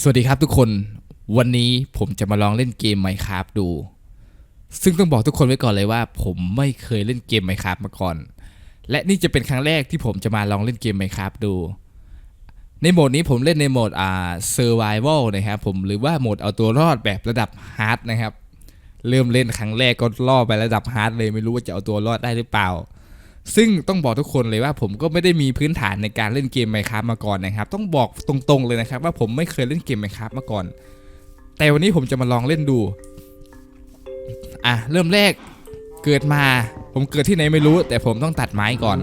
สวัสดีครับทุกคนวันนี้ผมจะมาลองเล่นเกม Minecraft ดู ซึ่งต้องบอกทุกคนไว้ก่อนเลยว่า ผมไม่เคยเล่นเกม Minecraft มาก่อน และนี่จะเป็นครั้งแรกที่ผมจะมาลองเล่นเกม Minecraft ดู ในโหมดนี้ผมเล่นในโหมดอ่า Survival นะครับผมหรือว่าโหมดเอาตัวรอดแบบระดับ Hard นะครับ เริ่มเล่นครั้งแรกก็ล่อไประดับ Hard เลยไม่รู้ว่าจะเอาตัวรอดได้หรือเปล่า ซึ่งต้องบอกทุกคนเลยว่าผมก็ไม่ได้มีพื้นฐานในการเล่นเกม Minecraft มาก่อนนะครับ ต้องบอกตรงๆเลยนะครับ ว่าผมไม่เคยเล่นเกม Minecraft มาก่อน แต่วันนี้ผมจะมาลองเล่นดู อะเริ่มแรกเกิดมา ผมเกิดที่ไหนไม่รู้ แต่ผมต้องตัดไม้ก่อน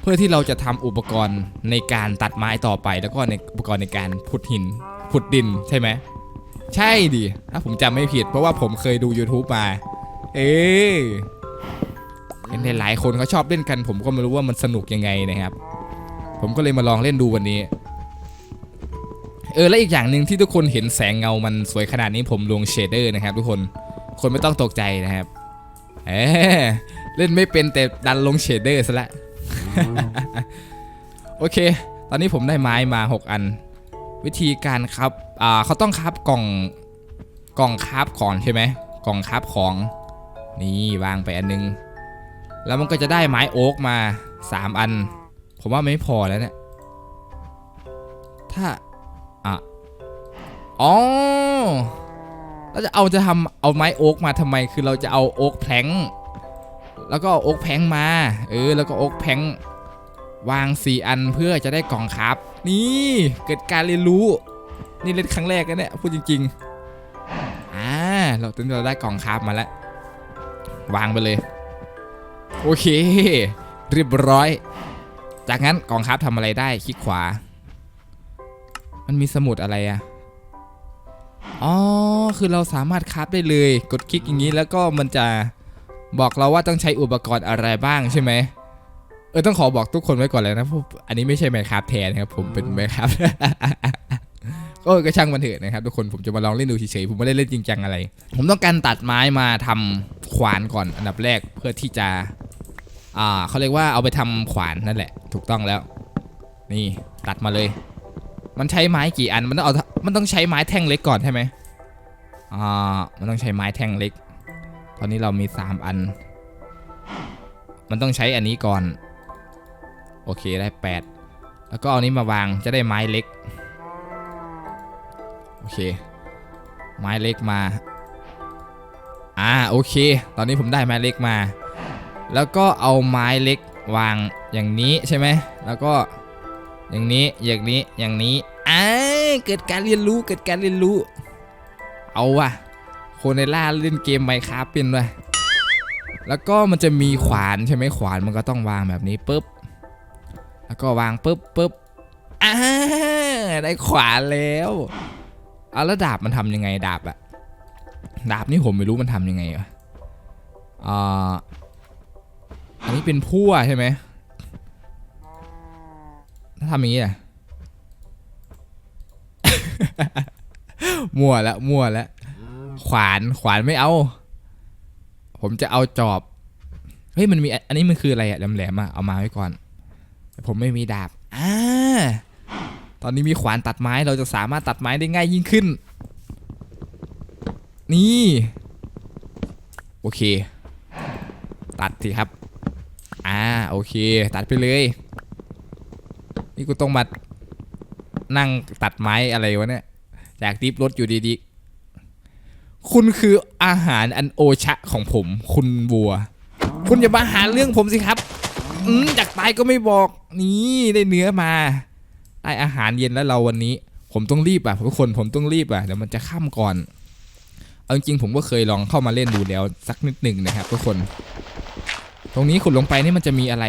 เพื่อที่เราจะทำอุปกรณ์ในการตัดไม้ต่อไป แล้วก็ในอุปกรณ์ในการขุดหินขุดดินใช่ไหมใช่ดิถ้าผมจำไม่ผิด เพราะว่าผมเคยดู YouTube มา เอ๊ เห็นหลายคนเขาชอบเล่นกัน ผมก็ไม่รู้ว่ามันสนุกยังไงนะครับ ผมก็เลยมาลองเล่นดูวันนี้ เออและอีกอย่างหนึ่งที่ทุกคนเห็นแสงเงามันสวยขนาดนี้ผมลงเชเดอร์นะครับ ทุกคนคนไม่ต้องตกใจนะครับเอเล่นไม่เป็นแต่ดันลงเชเดอร์ซะละโอเค ตอนนี้ผมได้ไม้มา 6 อัน วิธีการครับอ่าเขาต้องครับกล่องกล่องคราบของใช่ไหมกล่องคราบของ นี่วางไปอันนึง แล้วมันก็จะได้ไม้โอ๊กมา 3 อัน ผมว่าไม่พอแล้วเนี่ย ถ้า อะ อ๋อเราจะเอาจะทำเอาไม้โอ๊กมาทำไม คือเราจะเอาโอ๊กแพลงแล้วก็โอ๊กแพลงมา เออ แล้วก็โอ๊กแพลงวาง 4 อันเพื่อจะได้กล่องครับ นี่เกิดการเรียนรู้ นี่เล่นครั้งแรกนะเนี่ยพูดจริง ๆ อ่า เราตอนเราได้กล่องครับมาแล้ว วางไปเลย โอเค เรียบร้อย จากนั้นกองครับทำอะไรได้คลิกขวา มันมีสมุดอะไรอะอ๋อ คือเราสามารถคราฟได้เลย กดคลิกอย่างนี้แล้วก็มันจะบอกเราว่าต้องใช้อุปกรณ์อะไรบ้างใช่ไหมเออต้องขอบอกทุกคนไว้ก่อนเลยนะพวกอันนี้ไม่ใช่ไมค์ครับแทนนะครับผมเป็นไมค์ครับ ก็ก็ช่างมันเถอะนะครับทุกคนผมจะมาลองเล่นดูเฉยๆผมไม่ได้เล่นจริงจังอะไร ผมต้องการตัดไม้มาทำขวานก่อนอันดับแรกเพื่อที่จะอ่าเขาเรียกว่าเอาไปทำขวานนั่นแหละ ถูกต้องแล้ว นี่ตัดมาเลย มันใช้ไม้กี่อันมันต้องเอามันต้องใช้ไม้แท่งเล็กก่อนใช่ไหมอ่ามันต้องใช้ไม้แท่งเล็ก ตอนนี้เรามี 3 อัน มันต้องใช้อันนี้ก่อน โอเคได้ 8 แล้วก็เอานี้มาวางจะได้ไม้เล็ก อเค ไม้เล็กมา อ่าโอเค ตอนนี้ผมได้ไม้เล็กมา แล้วก็เอาไม้เล็กวางอย่างนี้ใช่ไหม แล้วก็อย่างนี้อย่างนี้อย่างนี้อ่าเกิดการเรียนรู้เกิดการเรียนรู้ เอาว่ะโคเนล่าเล่นเกมไมคราเป็นด้วยแล้วก็มันจะมีขวานใช่ไหมขวานมันก็ต้องวางแบบนี้ปุ๊บ แล้วก็วางปุ๊บปุ๊บอ่าได้ขวานแล้ว เอาแล้วดาบมันทำยังไงดาบอะดาบนี่ผมไม่รู้มันทำยังไงวะอ่าอันนี้เป็นพั่วใช่ไหมถ้าทำอย่างนี้อะมั่วแล้วมั่วแล้วขวานขวานไม่เอา ผมจะเอาจอบเฮ้ยมันมีอันนี้มันคืออะไรอะแหลมๆอะเอามาไว้ก่อน ผมไม่มีดาบ ตอนนี้มีขวานตัดไม้เราจะสามารถตัดไม้ได้ง่ายยิ่งขึ้น นี่ โอเค ตัดสิครับ อ่าโอเค ตัดไปเลย นี่กูต้องมานั่งตัดไม้อะไรวะเนี่ยจากดิฟรถอยู่ดีๆ คุณคืออาหารอันโอชะของผม คุณบัว คุณอย่ามาหาเรื่องผมสิครับ อืมจากตายก็ไม่บอก นี่ได้เนื้อมา ได้อาหารเย็นแล้วเราวันนี้ ผมต้องรีบอะทุกคนผมต้องรีบอะเดี๋ยวมันจะค่ำก่อน เอาจริงผมก็เคยลองเข้ามาเล่นดูแล้วสักนิดหนึ่งนะครับทุกคน ตรงนี้ขุดลงไปนี่มันจะมีอะไร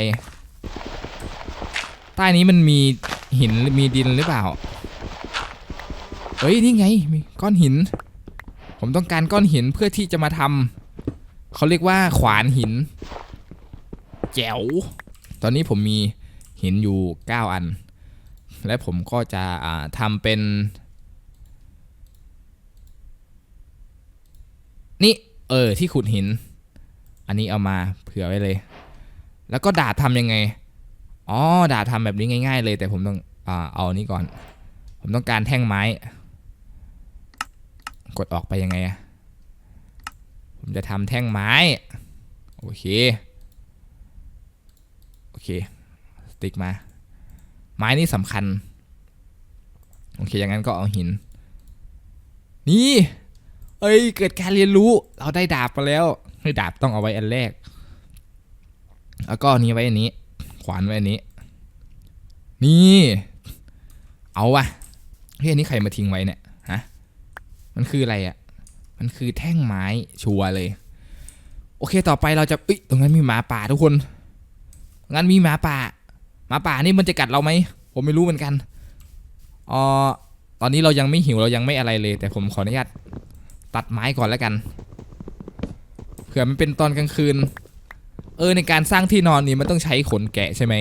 ใต้นี้มันมีหินมีดินหรือเปล่าเฮ้ยนี่ไงมีก้อนหิน ผมต้องการก้อนหินเพื่อที่จะมาทำเขาเรียกว่าขวานหิน แจ๋ว ตอนนี้ผมมีหินอยู่ 9 อัน และผมก็จะอ่าทำเป็น นี่ เออ ที่ขุดหิน อันนี้เอามาเผื่อไว้เลย แล้วก็ดาบทำยังไง อ๋อ ดาบทำแบบนี้ง่าย ๆ เลย แต่ผมต้องอ่าเอานี้ก่อน ผมต้องการแท่งไม้ กดออกไปยังไงอะผมจะทำแท่งไม้ โอเค โอเค สติ๊กมา ไม้นี่สำคัญ โอเค อย่างนั้นก็เอาหิน นี่ เอ้ย เกิดการเรียนรู้ เราได้ดาบมาแล้วเฮ้ดาบต้องเอาไว้อันแรก แล้วก็นี้ไว้อันนี้ ขวานไว้อันนี้ นี่ เอาวะเฮ้ยอันนี้ใครมาทิ้งไว้เนี่ย ฮะ มันคืออะไรอะ่ะ มันคือแท่งไม้ชัวเลย โอเค ต่อไปเราจะเอ้ย ตรงนั้นมีหมาป่าทุกคน งั้นมีหมาป่า หมาป่านี่มันจะกัดเราไหมผมไม่รู้เหมือนกันอ๋อตอนนี้เรายังไม่หิวเรายังไม่อะไรเลย แต่ผมขออนุญาตตัดไม้ก่อนแล้วกันเผื่อมันเป็นตอนกลางคืน เออในการสร้างที่นอนนี่มันต้องใช้ขนแกะใช่ไหม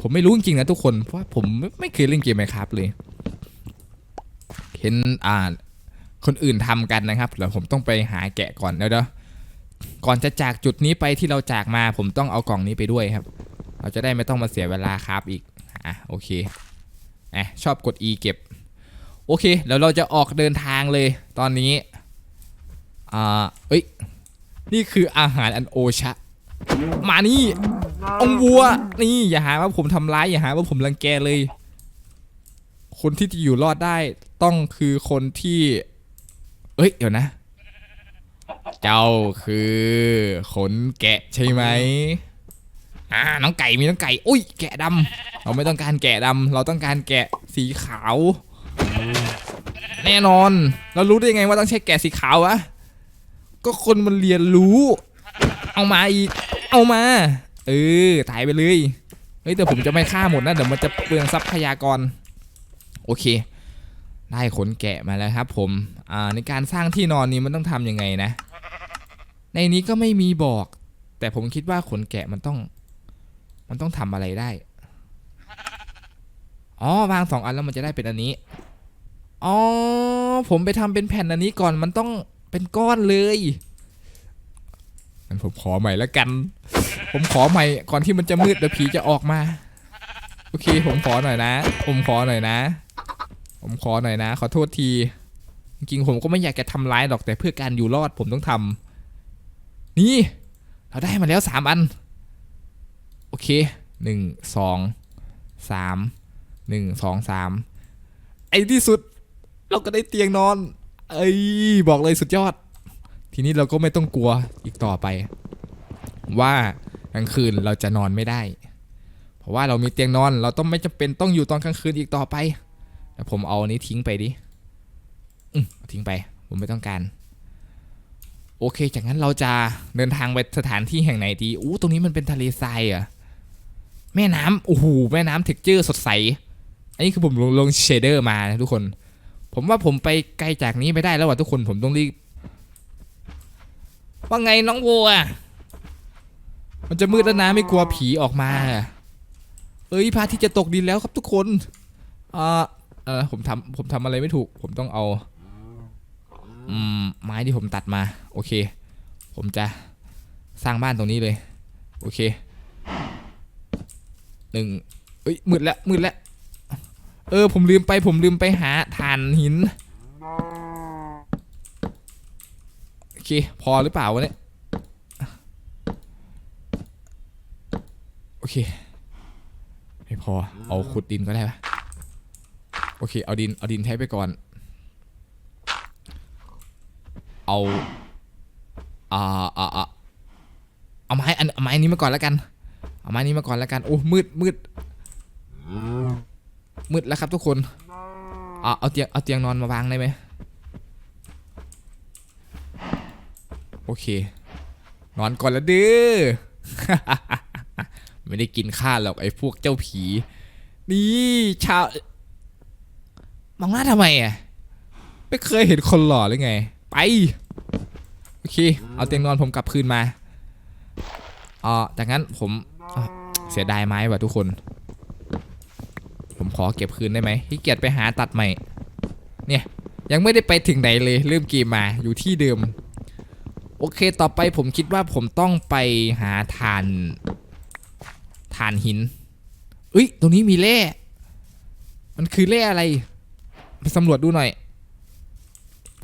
ผมไม่รู้จริงๆนะทุกคนเพราะผมไม่ไม่เคยเล่นเกมไหมครับเลย เห็นอ่าคนอื่นทำกันนะครับแล้วผมต้องไปหาแกะก่อนเดี๋ยวเดี๋ยวก่อนจะจากจุดนี้ไปที่เราจากมา ผมต้องเอากล่องนี้ไปด้วยครับ เราจะได้ไม่ต้องมาเสียเวลาครับอีก อะโอเคอะชอบกด E เก็บ โอเคแล้วเราจะออกเดินทางเลยตอนนี้ อ่า เอ้ย นี่คืออาหารอันโอชะ มานี่องวัว นี่อย่าหาว่าผมทำร้ายอย่าหาว่าผมรังแกเลย คนที่จะอยู่รอดได้ต้องคือคนที่ เอ้ย เดี๋ยวนะ เจ้าคือขนแกะใช่ไหม อ่าน้องไก่มีน้องไก่อุ้ยแกะดำเราไม่ต้องการแกะดำเราต้องการแกะสีขาว แน่นอน เรารู้ได้ยังไงว่าต้องใช้แกะสีขาววะก็คนมันเรียนรู้ เอามาอีก เอามา เออตายไปเลยเฮ้ยแต่ผมจะไม่ฆ่าหมดนะเดี๋ยวมันจะเปลืองทรัพยากร โอเค ได้ขนแกะมาแล้วครับ ผมอ่าในการสร้างที่นอนนี้มันต้องทำยังไงนะ ในนี้ก็ไม่มีบอก แต่ผมคิดว่าขนแกะมันต้อง มันต้องทำอะไรได้ อ๋อวางสองอันแล้วมันจะได้เป็นอันนี้ อ๋อ ผมไปทำเป็นแผ่นอันนี้ก่อนมันต้องเป็นก้อนเลยงั้นผมขอใหม่แล้วกัน ผมขอใหม่ก่อนที่มันจะมืดเดี๋ยวผีจะออกมา โอเค ผมขอหน่อยนะ ผมขอหน่อยนะ ผมขอหน่อยนะ ขอโทษที จริงๆผมก็ไม่อยากจะทำร้ายหรอกแต่เพื่อการอยู่รอดผมต้องทำนี่ เราได้มาแล้วสามอัน โอเคหนึ่งสองสามหนึ่งสองสามไอ้ที่สุด เราก็ได้เตียงนอน เอ้ยบอกเลยสุดยอด ทีนี้เราก็ไม่ต้องกลัวอีกต่อไป ว่ากลางคืนเราจะนอนไม่ได้ เพราะว่าเรามีเตียงนอนเราต้องไม่จำเป็นต้องอยู่ตอนกลางคืนอีกต่อไปแต่ผมเอาอันนี้ทิ้งไปดิทิ้งไป ผมไม่ต้องการ โอเคจากนั้นเราจะเดินทางไปสถานที่แห่งไหนดีอู้ตรงนี้มันเป็นทะเลทรายเหรอะ แม่น้ำโอ้โหแม่น้ำเท็กเจอร์สดใส อันนี้คือผมลงลงเชเดอร์มานะทุกคน ผมว่าผมไปไกลจากนี้ไม่ได้แล้วว่ะทุกคนผมต้องรีบว่าไงน้องวัว มันจะมืดแล้วนะไม่กลัวผีออกมา เอ้ยพระอาที่จะตกดินแล้วครับทุกคนอ่าเออผมทำผมทำอะไรไม่ถูก ผมต้องเอาอืมไม้ที่ผมตัดมา โอเค ผมจะสร้างบ้านตรงนี้เลย โอเค หนึ่งเอ้ยมืดแล้วมืดแล้วเออ ผมลืมไป ผมลืมไปหาถ่านหินโอเค พอหรือเปล่าวะเนี่ยโอเค ไม่พอ เอาขุดดินก็ได้ปะโอเค เอาดิน เอาดินใช้ไปก่อน เอาอ่าอ่าอ่าเอาไม้อันไม้นี้มาก่อนแล้วกัน เอาไม้นี้มาก่อนแล้วกันโอ้มืดมืดมืดแล้วครับทุกคนเอาเอาเตียงเอาเตียงนอนมาวางได้ไหมโอเค นอนก่อนล้วเด้อไม่ได้กินข้าวหรอกไอ้พวกเจ้าผี นี่ชาวมองหน้าทำไมอะไม่เคยเห็นคนหล่อหรือไง ไป โอเค เอาเตียงนอนผมกลับคืนมาอ่าจากนั้นผม เสียดายไม้ว่ะทุกคน ผมขอเก็บคืนได้ไหมขี้เกียจไปหาตัดใหม่ เนี่ยยังไม่ได้ไปถึงไหนเลยเริ่มเกมมาอยู่ที่เดิม โอเคต่อไปผมคิดว่าผมต้องไปหาฐานฐานหินเอ้ยตรงนี้มีแร่มันคือแร่อะไรไปสำรวจดูหน่อย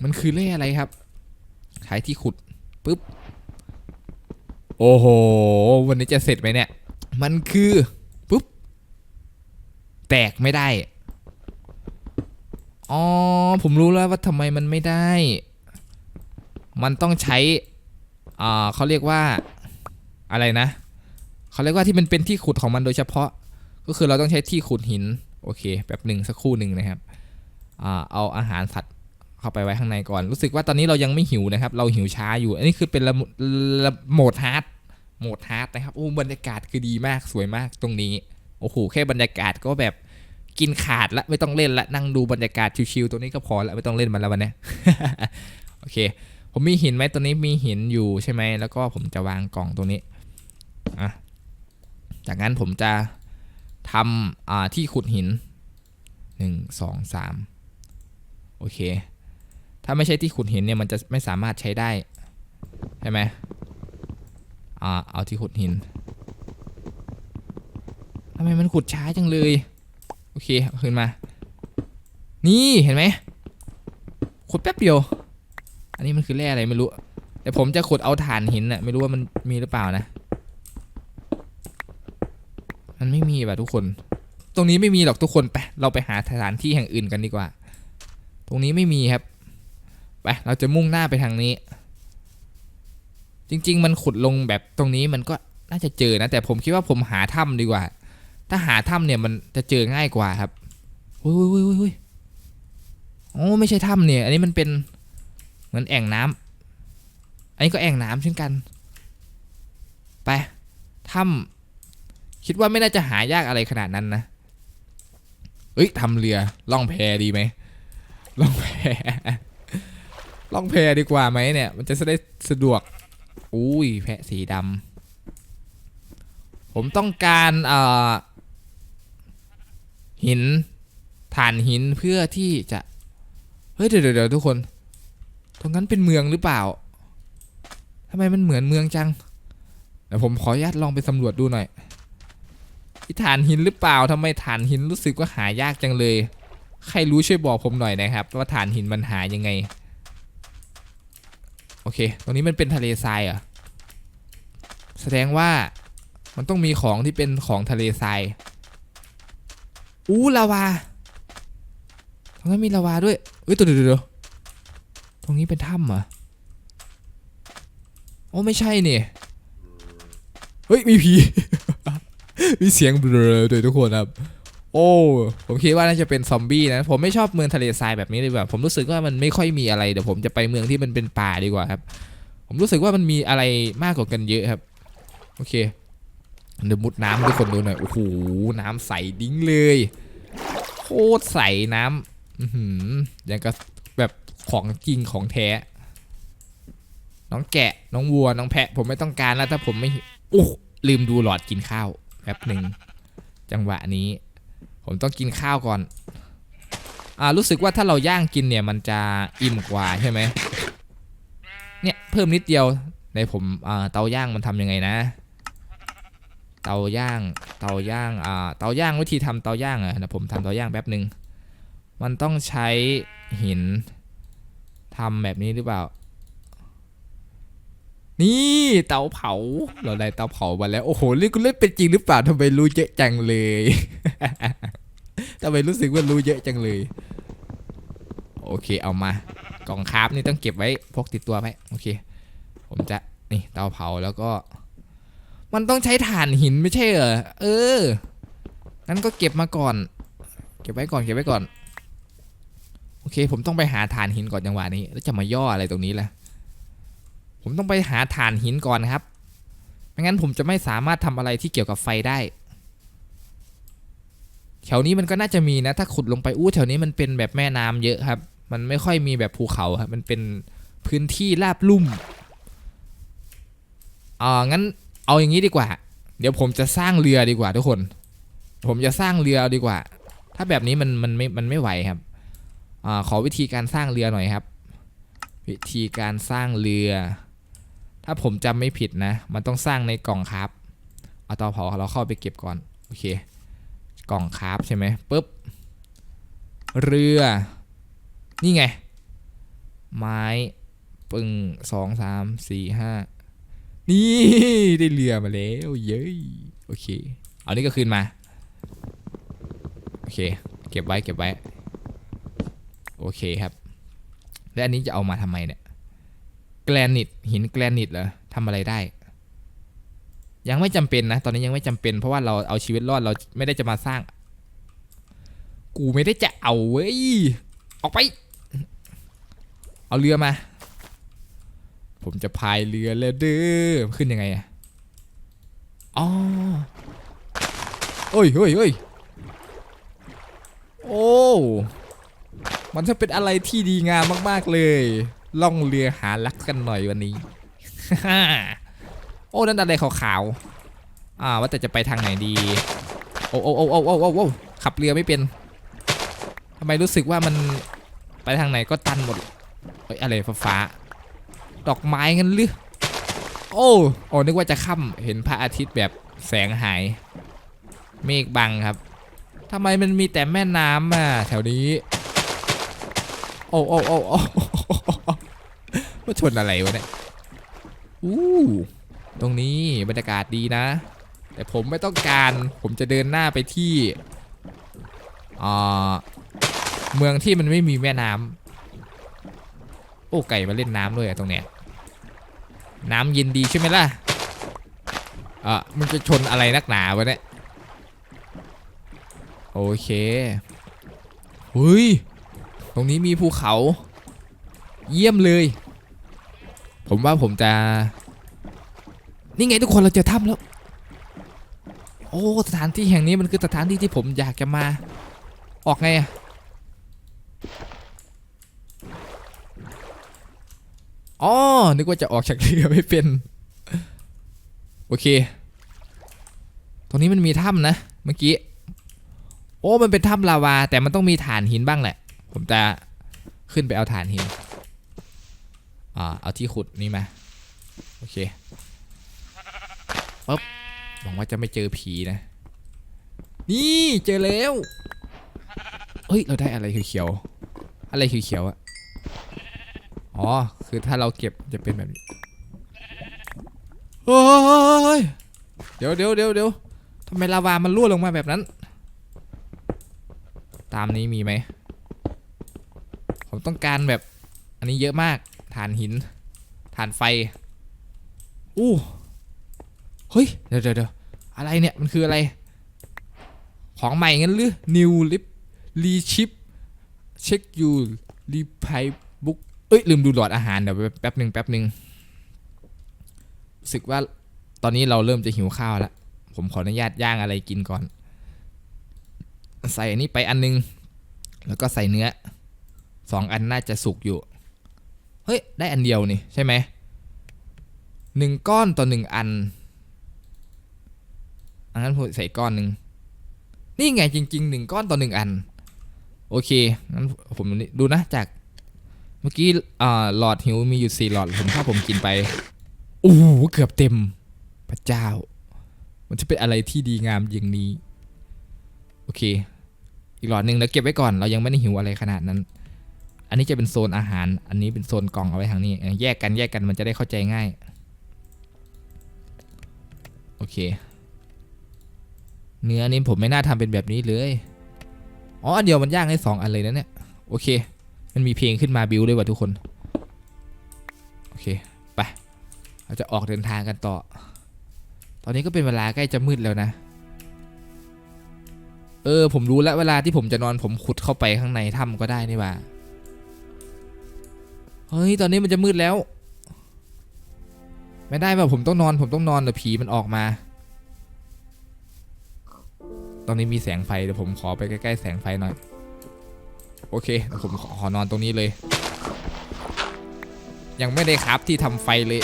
มันคือแร่อะไรครับใช้ที่ขุดปุ๊บ โอ้โห วันนี้จะเสร็จไหมเนี่ย มันคือ ปุ๊บ แตกไม่ได้ อ๋อ ผมรู้แล้วว่าทำไมมันไม่ได้ มันต้องใช้ อ่าเขาเรียกว่า อะไรนะ เขาเรียกว่าที่มันเป็นที่ขุดของมันโดยเฉพาะ ก็คือเราต้องใช้ที่ขุดหิน โอเค แบบหนึ่งสักครู่หนึ่งนะครับ อ่า เอาอาหารสัตว์ เข้าไปไว้ข้างในก่อน รู้สึกว่าตอนนี้เรายังไม่หิวนะครับ เราหิวช้าอยู่ อันนี้คือเป็นระโหมดฮาร์ดโหมดฮาร์ดนะครับโอ้บรรยากาศคือดีมากสวยมากตรงนี้โอ้โหแค่บรรยากาศก็แบบกินขาดละไม่ต้องเล่นละนั่งดูบรรยากาศชิวๆตัวนี้ก็พอละไม่ต้องเล่นมันแล้ววันนี้โอเค ผมมีหินไหมตัวนี้มีหินอยู่ใช่ไหมแล้วก็ผมจะวางกล่องตรงนี้อะจากนั้นผมจะทำอ่าที่ขุดหินหนึ่งสองสามโอเค ถ้าไม่ใช่ที่ขุดหินเนี่ยมันจะไม่สามารถใช้ได้ใช่ไหมอ่าเอาที่ขุดหินทำไมมันขุดช้าจังเลย โอเคขึ้นมา นี่เห็นไหมขุดแป๊บเดียว อันนี้มันคือแร่อะไรไม่รู้ แต่ผมจะขุดเอาถ่านหินน่ะไม่รู้ว่ามันมีหรือเปล่านะ มันไม่มีว่ะทุกคน ตรงนี้ไม่มีหรอกทุกคนไปเราไปหาสถานที่แห่งอื่นกันดีกว่า ตรงนี้ไม่มีครับ ไปเราจะมุ่งหน้าไปทางนี้ จริง ๆ มันขุดลงแบบตรงนี้มันก็น่าจะเจอนะ แต่ผมคิดว่าผมหาถ้ำดีกว่า ถ้าหาถ้ำเนี่ยมันจะเจอง่ายกว่าครับอุ้ยอุ้ยอุ้ยอุ้ยโอ้ไม่ใช่ถ้ำเนี่ย อันนี้มันเป็นเหมือนแอ่งน้ำอันนี้ก็แอ่งน้ำเช่นกัน ไปถ้ำคิดว่าไม่น่าจะหายากอะไรขนาดนั้นนะเอ้ยทำเรือล่องแพดีไหมล่องแพ ล่องแพดีกว่าไหมเนี่ย มันจะได้สะดวก อุ้ยแพะสีดำผมต้องการเอ่อหินถ่านหินเพื่อที่จะ เฮ้ยเดี๋ยวเดี๋ยวทุกคน ตรงนั้นเป็นเมืองหรือเปล่าทำไมมันเหมือนเมืองจังเดี๋ยวผมขออนุญาตลองไปสำรวจดูหน่อยฐานหินหรือเปล่าทำไมฐานหินรู้สึกว่าหายากจังเลย ใครรู้ช่วยบอกผมหน่อยนะครับ ว่าฐานหินมันหายังไง โอเค ตรงนี้มันเป็นทะเลทรายเหรอแสดงว่ามันต้องมีของที่เป็นของทะเลทราย อู้ลาวา ตรงนั้นมีลาวาด้วยเอ้ยตัวเดี๋ยวเดี๋ยวตรงนี้เป็นถ้ำเหรอ โอ้ไม่ใช่เนี่ยเฮ้ยมีผี มีเสียงเบลอด้วยทุกคนครับ โอ้ผมคิดว่าน่าจะเป็นซอมบี้นะ ผมไม่ชอบเมืองทะเลทรายแบบนี้เลยแบบผมรู้สึกว่ามันไม่ค่อยมีอะไรเดี๋ยวผมจะไปเมืองที่มันเป็นป่าดีกว่าครับ ผมรู้สึกว่ามันมีอะไรมากกว่ากันเยอะครับ โอเคเดี๋ยวมุดน้ำให้ทุกคนดูหน่อยโอ้โหน้ำใสดิ้งเลยโคตรใสน้ำอือหืออย่างกับแบบของจริงของแท้ น้องแกะน้องวัวน้องแพะ ผมไม่ต้องการแล้วถ้าผมไม่โอ้ลืมดูหลอดกินข้าวแป๊บหนึ่งจังหวะนี้ ผมต้องกินข้าวก่อน อ่ารู้สึกว่าถ้าเราย่างกินเนี่ยมันจะอิ่มกว่าใช่ไหมเนี่ยเพิ่มนิดเดียวในผมอ่าเตาย่างมันทำยังไงนะ เตาย่าง เตาย่างอ่าเตาย่างวิธีทำเตาย่างอะนะผมทำเตาย่างแป๊บหนึ่งมันต้องใช้หินทำแบบนี้หรือเปล่า นี่เตาเผา เราได้เตาเผามาแล้ว โอ้โหเรื่องกูเล่นเป็นจริงหรือเปล่าทำไมรู้เยอะจังเลยทำไมรู้สึกว่ารู้เยอะจังเลย โอเคเอามากล่องคราฟนี่ต้องเก็บไว้พกติดตัวไว้โอเค ผมจะนี่เตาเผาแล้วก็ มันต้องใช้ถ่านหินไม่ใช่เหรอเอองั้นก็เก็บมาก่อน เก็บไว้ก่อนเก็บไว้ก่อน โอเค ผมต้องไปหาถ่านหินก่อนจังหวะนี้ แล้วจะมาย่ออะไรตรงนี้ล่ะ ผมต้องไปหาถ่านหินก่อนครับ ไม่งั้นผมจะไม่สามารถทำอะไรที่เกี่ยวกับไฟได้ แถวนี้มันก็น่าจะมีนะ ถ้าขุดลงไปอู้แถวนี้มันเป็นแบบแม่น้ำเยอะครับ มันไม่ค่อยมีแบบภูเขาครับ มันเป็นพื้นที่ราบลุ่มอ่างั้นเอาอย่างนี้ดีกว่า เดี๋ยวผมจะสร้างเรือดีกว่าทุกคน ผมจะสร้างเรือดีกว่า ถ้าแบบนี้มันมันไม่มันไม่ไหวครับอ่าขอวิธีการสร้างเรือหน่อยครับ วิธีการสร้างเรือ ถ้าผมจำไม่ผิดนะ มันต้องสร้างในกล่องครับเอาเตาเผาเราเข้าไปเก็บก่อน โอเค กล่องคราฟใช่ไหมปุ๊บ เรือ นี่ไง ไม้ปึ้งสองสามสี่ห้านี่ได้เรือมาแล้วเย้ยโอเค เอานี่ก็คืนมา โอเค เก็บไว้เก็บไว้ โอเคครับ แล้วอันนี้จะเอามาทำไมเนี่ย แกรนิตหินแกรนิตเหรอทำอะไรได้ ยังไม่จำเป็นนะ ตอนนี้ยังไม่จำเป็น เพราะว่าเราเอาชีวิตรอดเราไม่ได้จะมาสร้าง กูไม่ได้จะเอาเว้ยออกไป เอาเรือมา ผมจะพายเรือแล้วเด้อขึ้นยังไงอะอ๋อโอ้ยเฮ้ยเฮ้ยโอ้ มันจะเป็นอะไรที่ดีงามมาก ๆ เลย ล่องเรือหาลักกันหน่อยวันนี้ โอ้ นั่นอะไรขาวๆ อ่า ว่าแต่จะไปทางไหนดี โอ้โอ้โอ้โอ้โอ้โอ้ขับเรือไม่เป็นทำไมรู้สึกว่ามันไปทางไหนก็ตันหมดเฮ้ยอะไรฟ้าดอกไม้งั้นหรือโอ้โอ้นึกว่าจะค่ำเห็นพระอาทิตย์แบบแสงหาย เมฆบังครับทำไมมันมีแต่แม่น้ำอะแถวนี้ โอ้โอ้โอ้โอ้ ว่าชนอะไรวะเนี่ยอู้ตรงนี้บรรยากาศดีนะ แต่ผมไม่ต้องการผมจะเดินหน้าไปที่อ่าเมืองที่มันไม่มีแม่น้ำโอ้ไก่มาเล่นน้ำด้วยตรงเนี้ยน้ำเย็นดีใช่ไหมล่ะเออมันจะชนอะไรนักหนาวะเนี่ยโอเคเฮ้ยตรงนี้มีภูเขา เยี่ยมเลย ผมว่าผมจะ นี่ไงทุกคนเราเจอถ้ำแล้ว โอ้สถานที่แห่งนี้มันคือสถานที่ที่ผมอยากจะมา ออกไงอะอ๋อ นึกว่าจะออกจากเรือไม่เป็น โอเค ตรงนี้มันมีถ้ำนะ เมื่อกี้ โอ้ มันเป็นถ้ำลาวา แต่มันต้องมีฐานหินบ้างแหละ ผมจะขึ้นไปเอาฐานหิน อ่าเอาที่ขุดนี่มาโอเคปึ๊บหวังว่าจะไม่เจอผีนะ นี่เจอแล้วเฮ้ยเราได้อะไรเขียวๆอะไรเขียวๆอะอ๋อคือถ้าเราเก็บจะเป็นแบบนี้โอ้ยเดี๋ยวเดี๋ยวเดี๋ยวเดี๋ยวทำไมลาวามันรั่วลงมาแบบนั้น ตามนี้มีไหมผมต้องการแบบอันนี้เยอะมาก ฐานหินฐานไฟ อู้ เฮ้ยเดี๋ยวเดี๋ยวเดี๋ยวอะไรเนี่ย มันคืออะไร ของใหม่งั้นหรือ New Lip รีชิปเช็คยูรีไพบุ๊กเอ้ย ลืมดูหลอดอาหาร เดี๋ยวแป๊บหนึ่งแป๊บหนึ่งรู้สึกว่าตอนนี้เราเริ่มจะหิวข้าวแล้ว ผมขออนุญาตย่างอะไรกินก่อน ใส่อันนี้ไปอันนึง แล้วก็ใส่เนื้อสองอันน่าจะสุกอยู่ เฮ้ย ได้อันเดียวนี่ใช่ไหมหนึ่งก้อนต่อหนึ่งอัน อันนั้นผมใส่ก้อนหนึ่งนี่ไงจริงๆหนึ่งก้อนต่อหนึ่งอัน โอเคงั้นผมดูนะจาก เมื่อกี้อ่าหลอดหิวมีอยู่สี่หลอดผมถ้าผมกินไปโอ้โหเกือบเต็มพระเจ้า มันจะเป็นอะไรที่ดีงามอย่างนี้ โอเค อีกหลอดหนึ่งแล้วเก็บไว้ก่อน เรายังไม่ได้หิวอะไรขนาดนั้น อันนี้จะเป็นโซนอาหาร อันนี้เป็นโซนกล่องเอาไว้ทางนี้ แยกกันแยกกันมันจะได้เข้าใจง่าย โอเค เนื้อนี้ผมไม่น่าทำเป็นแบบนี้เลย อ๋อ อันเดียวมันย่างได้สองอันเลยนะเนี่ย โอเค มันมีเพลงขึ้นมาบิวด้วยว่ะทุกคน โอเค ไป เราจะออกเดินทางกันต่อ ตอนนี้ก็เป็นเวลาใกล้จะมืดแล้วนะ เออ ผมรู้แล้วเวลาที่ผมจะนอนผมขุดเข้าไปข้างในถ้ำก็ได้นี่ว่า ฮ้ย ตอนนี้มันจะมืดแล้ว ไม่ได้ป่ะผมต้องนอน ผมต้องนอนเดี๋ยวผีมันออกมา ตอนนี้มีแสงไฟเดี๋ยวผมขอไปใกล้ๆแสงไฟหน่อย โอเคผมขอขอนอนตรงนี้เลย ยังไม่ได้ครับที่ทำไฟเลย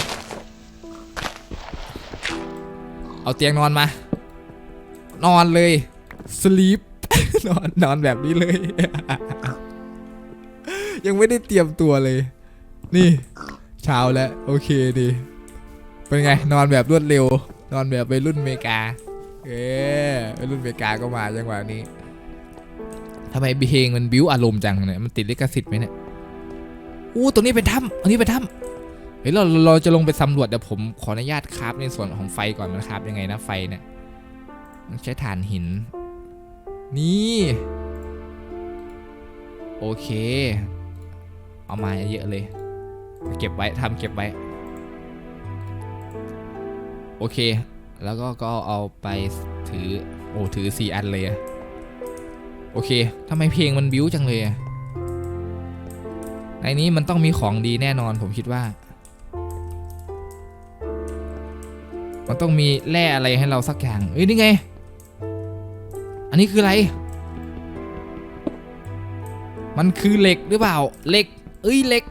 เอาเตียงนอนมา นอนเลยสลีปนอนนอนแบบนี้เลย ยังไม่ได้เตรียมตัวเลย นี่เช้าแล้วโอเคดี เป็นไงนอนแบบรวดเร็ว นอนแบบวัยรุ่นเมกา เออวัยรุ่นเมกาก็มาจังหวะนี้ทำไมเพลงมันบิ้วอารมณ์จังเนี่ยมันติดลิขสิทธิ์ไหมเนี่ยอู้ตรงนี้เป็นถ้ำอันนี้เป็นถ้ำเฮ้ยเราเราจะลงไปสำรวจเดี๋ยวผมขออนุญาตคราฟในส่วนของไฟก่อนนะครับยังไงนะไฟเนี่ยใช้ถ่านหิน นี่โอเค เอามาเยอะเลย เก็บไว้ทำเก็บไว้ โอเค แล้วก็ก็เอาไปถือ โอ้ถือสี่อันเลยโอเคทำไมเพลงมันบิ้วจังเลยในนี้มันต้องมีของดีแน่นอนผมคิดว่า มันต้องมีแร่อะไรให้เราสักอย่างเอ้ยนี่ไง อันนี้คืออะไร มันคือเหล็กหรือเปล่าเหล็ก เอ้ยเหล็ก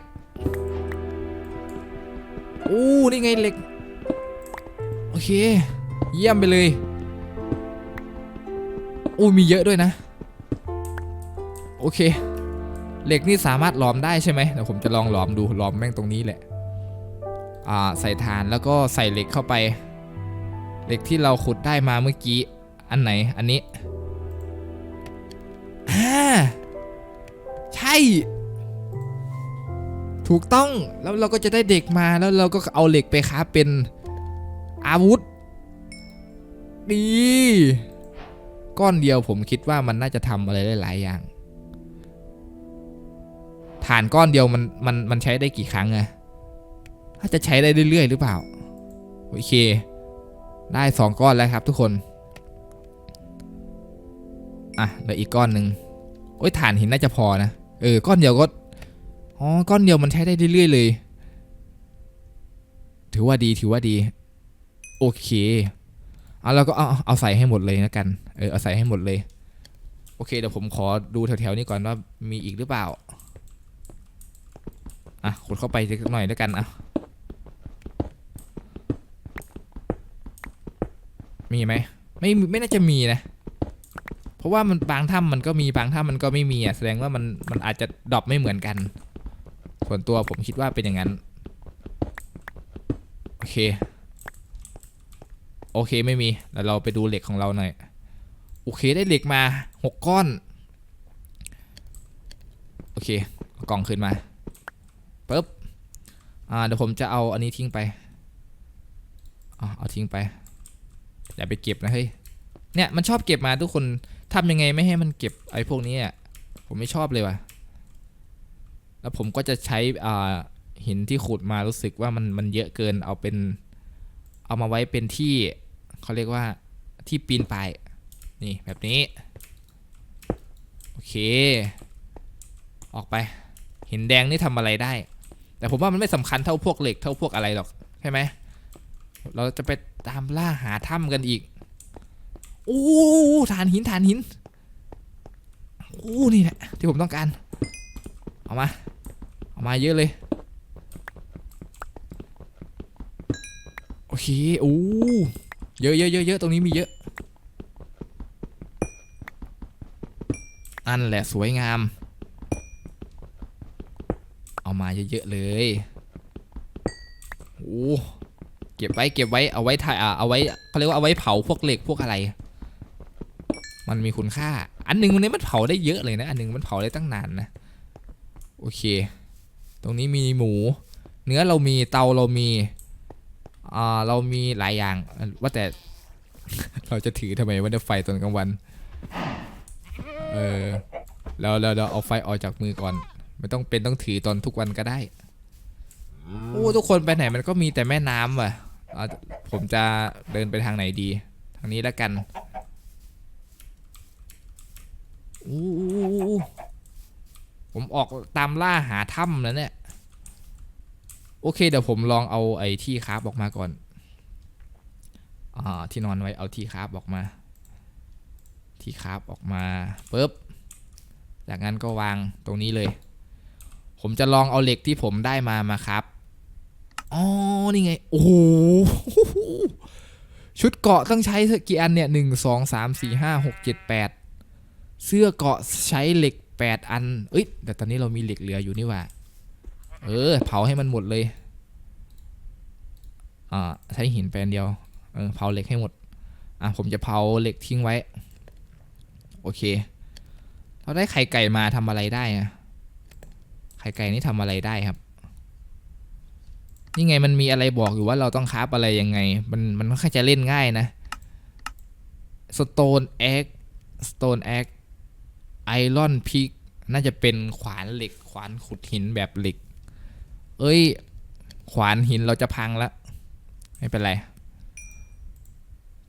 อ้นี่ไงเหล็ก โอเค เยี่ยมไปเลยโอ้มีเยอะด้วยนะ โอเค เหล็กนี่สามารถหลอมได้ใช่ไหมเดี๋ยวผมจะลองหลอมดูหลอมแม่งตรงนี้แหละ อ่าใส่ถ่านแล้วก็ใส่เหล็กเข้าไป เหล็กที่เราขุดได้มาเมื่อกี้ อันไหน อันนี้อ่าใช่ ถูกต้องแล้วเราก็จะได้เด็กมาแล้วเราก็เอาเหล็กไปค้าเป็นอาวุธดีก้อนเดียวผมคิดว่ามันน่าจะทำอะไรได้หลายอย่างฐานก้อนเดียวมันมันมันใช้ได้กี่ครั้งอะถ้าจะใช้ได้เรื่อยๆหรือเปล่าโอเค ได้สองก้อนแล้วครับทุกคนอะเหลืออีกก้อนหนึ่งโอ้ยฐานหินน่าจะพอนะเออก้อนเดียวก็ อ๋อ ก้อนเดียวมันใช้ได้เรื่อยๆเลย ถือว่าดีถือว่าดี โอเคเอาเราก็เอาเอาใส่ให้หมดเลยนะกัน เออเอาใส่ให้หมดเลย โอเคเดี๋ยวผมขอดูแถวๆนี้ก่อนว่ามีอีกหรือเปล่า อะขุดเข้าไปสักหน่อยด้วกันอะมีไหมไม่ไม่น่าจะมีนะ เพราะว่ามันบางถ้ำมันก็มีบางถ้ำมันก็ไม่มีอะแสดงว่ามันมันอาจจะดรอปไม่เหมือนกัน ส่วนตัวผมคิดว่าเป็นอย่างนั้น โอเค โอเคไม่มีเดี๋ยวเราไปดูเหล็กของเราหน่อย โอเคได้เหล็กมาหกก้อน โอเคกล่องขึ้นมาปึ๊บอ่าเดี๋ยวผมจะเอาอันนี้ทิ้งไปอ๋อเอาทิ้งไปอย่าไปเก็บนะเฮ้ยเนี่ยมันชอบเก็บมาทุกคนทำยังไงไม่ให้มันเก็บไอ้พวกนี้อะผมไม่ชอบเลยว่ะ แล้วผมก็จะใช้อ่าหินที่ขุดมารู้สึกว่ามันมันเยอะเกินเอาเป็น เอามาไว้เป็นที่เขาเรียกว่าที่ปีนป่ายนี่แบบนี้ โอเค ออกไป หินแดงนี่ทำอะไรได้ แต่ผมว่ามันไม่สำคัญเท่าพวกเหล็กเท่าพวกอะไรหรอกใช่ไหมเราจะไปตามล่าหาถ้ำกันอีกโอ้ฐานหินฐานหินโอ้นี่แหละที่ผมต้องการ เอามา เอามาเยอะเลย โอเคโอ้เยอะเยอะเยอะเยอะตรงนี้มีเยอะ อันแหละสวยงาม เอามาเยอะๆเลยโอ้เก็บไว้เก็บไว้เอาไว้ถ่ายอ่าเอาไว้เขาเรียกว่าเอาไว้เผาพวกเหล็กพวกอะไร มันมีคุณค่า อันหนึ่งวันนี้มันเผาได้เยอะเลยนะ อันหนึ่งมันเผาได้ตั้งนานนะ โอเค ตรงนี้มีหมู เนื้อเรามีเตาเรามีอ่าเรามีหลายอย่างว่าแต่ เราจะถือทำไมว่าจะไฟตอนกลางวัน เออเราเราเราเอาไฟออกจากมือก่อน ไม่ต้องเป็นต้องถือตอนทุกวันก็ได้โอ้ทุกคนไปไหนมันก็มีแต่แม่น้ำว่ะผมจะเดินไปทางไหนดี ทางนี้แล้วกันอู้ ผมออกตามล่าหาถ้ำแล้วเนี่ย โอเคเดี๋ยวผมลองเอาไอ้ที่คราฟออกมาก่อนอ่าที่นอนไว้เอาที่คราฟออกมา ที่คราฟออกมาปุ๊บจากนั้นก็วางตรงนี้เลย ผมจะลองเอาเหล็กที่ผมได้มามาครับอ๋อนี่ไง โอ้โหชุดเกาะต้องใช้กี่อันเนี่ยหนึ่งสองสามสี่ห้าหกเจ็ดแปดเสื้อเกาะใช้เหล็ก แปดอันเอ้ยแต่ตอนนี้เรามีเหล็กเหลืออยู่นี่ว่า เออ เผาให้มันหมดเลย อ่าใช้หินแปนเดียว เออเผาเหล็กให้หมด อะผมจะเผาเหล็กทิ้งไว้ โอเค เราได้ไข่ไก่มาทำอะไรได้อะไข่ไก่นี่ทำอะไรได้ครับนี่ไงมันมีอะไรบอกอยู่ว่าเราต้องคราฟอะไรยังไง มันมันค่อนข้างจะเล่นง่ายนะ Stone Egg Stone Egg Iron Pick น่ ไอรอนพิกน่าจะเป็นขวานเหล็ก ขวานขุดหินแบบเหล็ก เอ้ย ขวานหินเราจะพังล้วไม่เป็นไร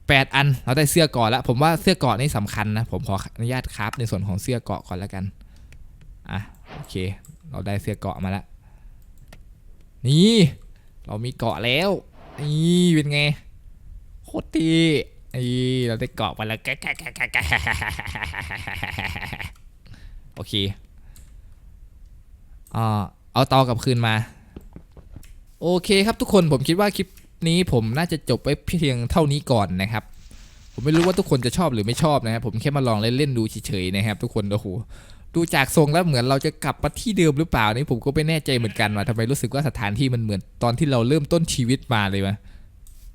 แปดอันเราได้เสื้อเกราะแล้วผมว่าเสื้อเกราะนี่สำคัญนะ ผมขออนุญาตครับในส่วนของเสื้อเกาะก่อนแล้วกันอะโอเค เราได้เสื้อเกาะมาแล้วนี่ เรามีเกาะแล้วนี่เป็นไงโคตรดี นี่เราได้เกาะไปแล้วโอเคอ่าเอาเตากลับคืนมา โอเคครับทุกคนผมคิดว่าคลิปนี้ผมน่าจะจบไปเพียงเท่านี้ก่อนนะครับ ผมไม่รู้ว่าทุกคนจะชอบหรือไม่ชอบนะครับผมแค่มาลองเล่นๆดูเฉยๆนะครับ ทุกคนโอ้โหดูจากทรงแล้วเหมือนเราจะกลับมาที่เดิมหรือเปล่านี่ผมก็ไม่แน่ใจเหมือนกันว่าทำไมรู้สึกว่าสถานที่มันเหมือนตอนที่เราเริ่มต้นชีวิตมาเลยวะ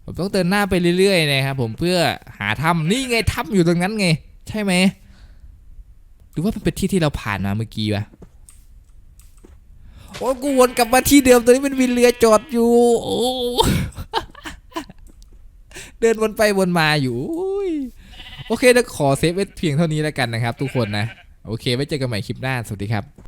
ผมต้องเดินหน้าไปเรื่อยๆนะครับผมเพื่อหาถ้ำนี่ไงถ้ำอยู่ตรงนั้นไง ใช่ไหมหรือว่าเป็นที่ที่เราผ่านมาเมื่อกี้วะโอ้กูวนกลับมาที่เดิมตอนนี้มันมีเรือจอดอยู่โอ้เดินวนไปวนมาอยู่โอเคเดี๋ยวขอเซฟไว้เพียงเท่านี้แล้วกันนะครับ ทุกคนนะ โอเคไว้เจอกันใหม่คลิปหน้า สวัสดีครับ